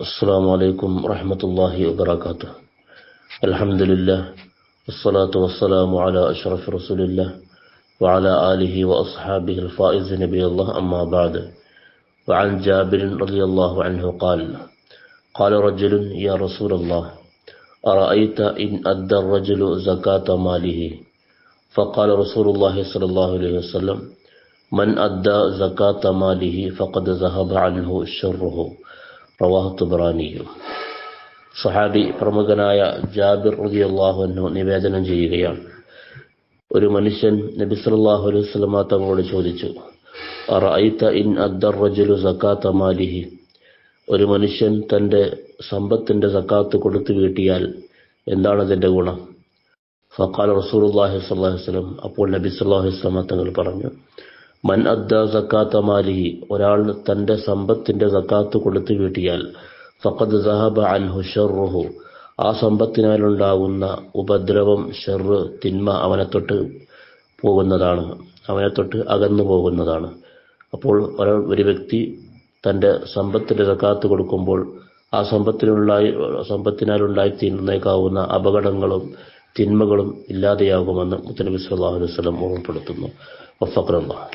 السلام عليكم ورحمة الله وبركاته. الحمد لله والصلاة والسلام على أشرف رسول الله وعلى آله وأصحابه الفائز نبي الله أما بعد. وعن جابر رضي الله عنه قال قال رجل يا رسول الله أرأيت إن أدى الرجل زكاة ماله؟ فقال رسول الله صلى الله عليه وسلم من أدى زكاة ماله فقد ذهب عنه شره. റവാഹ് തുബ്രാനിയും സഹാബി പ്രമുഖനായ ജാബിർ റളിയല്ലാഹു അൻഹു നിവേദനം ചെയ്യുകയാണ്. ഒരു മനുഷ്യൻ നബി സല്ലല്ലാഹു അലൈഹി വസല്ലമ തങ്ങളോട് ചോദിച്ചു മാലിഹി? ഒരു മനുഷ്യൻ തന്റെ സമ്പത്തിന്റെ സക്കാത്ത് കൊടുത്തു വീട്ടിയാൽ എന്താണ് അതിന്റെ ഗുണം? ഫഖാല റസൂലുള്ളാഹി സ്വല്ലല്ലാഹു അലൈഹി വസല്ലം അപ്പോൾ നബി സല്ലല്ലാഹു അലൈഹി വസല്ലമ തങ്ങൾ പറഞ്ഞു മൻ അദ്ദ സക്കാത്ത മാലിഹി ഒരാൾ തന്റെ സമ്പത്തിന്റെ സക്കാത്ത് കൊടുത്തു വീട്ടിയാൽ ഫഖദ് സഹബ അൻഹു ഷർറുഹു ആ സമ്പത്തിനാലുണ്ടാകുന്ന ഉപദ്രവം ഷെറ് തിന്മ അവനെ തൊട്ട് പോകുന്നതാണ് അവനെ തൊട്ട് അകന്നു പോകുന്നതാണ്. അപ്പോൾ ഒരാൾ ഒരു വ്യക്തി തന്റെ സമ്പത്തിന്റെ സക്കാത്ത് കൊടുക്കുമ്പോൾ ആ സമ്പത്തിനുണ്ടായി തിന്നേക്കാവുന്ന അപകടങ്ങളും തിന്മകളും ഇല്ലാതെയാകുമെന്ന് മുത്തനബി സല്ലല്ലാഹു അലൈഹി ഓർമ്മപ്പെടുത്തുന്നു. വഫഖറല്ലാഹ്.